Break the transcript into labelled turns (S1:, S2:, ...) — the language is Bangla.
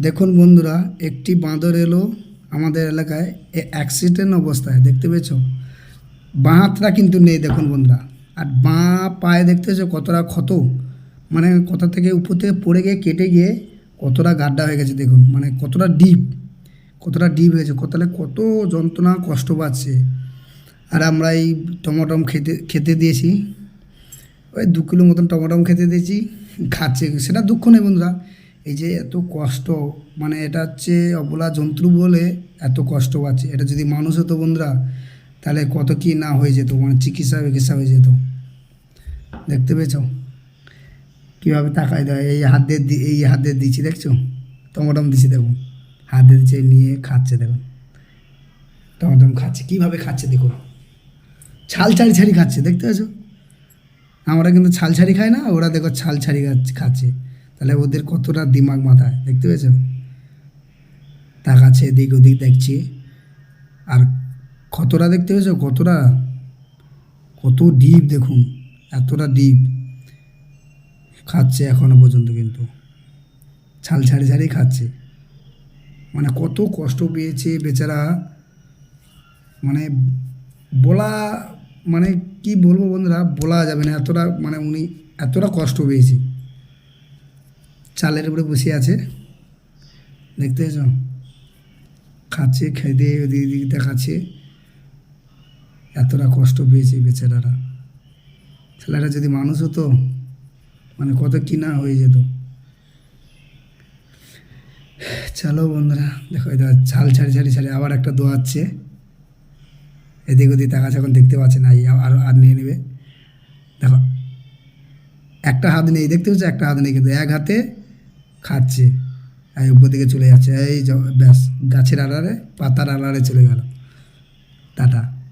S1: দেখুন বন্ধুরা, একটি বাঁদর এলো আমাদের এলাকায়, এ অ্যাক্সিডেন্ট অবস্থায়, দেখতে পেয়েছ? বাঁ হাতটা কিন্তু নেই দেখুন বন্ধুরা। আর বাঁ পায়ে দেখতে পেয়েছ কতটা ক্ষত? মানে কোথা থেকে, উপর থেকে পড়ে গিয়ে, কেটে গিয়ে কতটা গাড্ডা হয়ে গেছে দেখুন। মানে কতটা ডিপ কতটা ডিপ হয়েছে কতটা কত যন্ত্রণা, কষ্ট পাচ্ছে। আর আমরা এই টমাটম খেতে খেতে দিয়েছি। ওই দু কিলো মতন টমাটম খেতে দিয়েছি। খাচ্ছে। সেটা দুঃখ নেই বন্ধুরা। এই যে এত কষ্ট মানে এটা হচ্ছে অবলা জন্তু বলে এত কষ্ট পাচ্ছে। এটা যদি মানুষ হতো বন্ধুরা, তাহলে কত কি না হয়ে যেত মানে চিকিৎসা বিকিৎসা হয়ে যেত। দেখতে পেয়েছ? কীভাবে তাকায় দেয়? এই হাত দিয়ে দি- এই হাত দিয়ে দিচ্ছি, দেখছ? টমাটম দিচ্ছি দেখুন হাত দিয়ে দিচ্ছে নিয়ে খাচ্ছে দেখুন টমাটম খাচ্ছে, কীভাবে খাচ্ছে দেখুন ছাল ছাড়ি ছাড়ি খাচ্ছে, দেখতে পেয়েছ? আমরা কিন্তু ছাল ছাড়ি খাই না, ওরা দেখো ছাল ছাড়ি খাচ্ছে। তাহলে ওদের কতটা দিমাগ মাথায়, দেখতে পেয়েছ? তাকাচ্ছে, এদিক ওদিক দেখছে। আর কতটা দেখতে পেয়েছ? কতটা, কত ডিপ দেখুন, এতটা ডিপ খাচ্ছে এখনও পর্যন্ত কিন্তু। ছাল ছাড়ি ছাড়ি খাচ্ছে। মানে কত কষ্ট পেয়েছে বেচারা। মানে বলা মানে কি বলব বন্ধুরা, বলা যাবে না, এতটা মানে উনি এতটা কষ্ট পেয়েছে। চালের উপরে বসে আছে। দেখতে পেয়েছ? খাচ্ছে খেতে ওদিক দিক দেখাচ্ছে। এতটা কষ্ট পেয়েছে বেচারারা। ছেলেরা যদি মানুষ হতো মানে কত কি না হয়ে যেত। চলো বন্ধুরা, দেখো এটা ছাল ছাড়ি ছাড়ি ছাড়ি আবার একটা দোয়াচ্ছে এদিক ওদিক তাকাচ্ছে, এখন দেখতে পাচ্ছে না আর আর নিয়ে নেবে। দেখো, একটা হাত নেই, দেখতে পাচ্ছ? একটা হাত নেই, কিন্তু এক হাতে খাচ্ছে। এই উপর দিকে চলে যাচ্ছে। এই ব্যাস, গাছের আড়ারে পাতার আড়ারে চলে গেল। টাটা।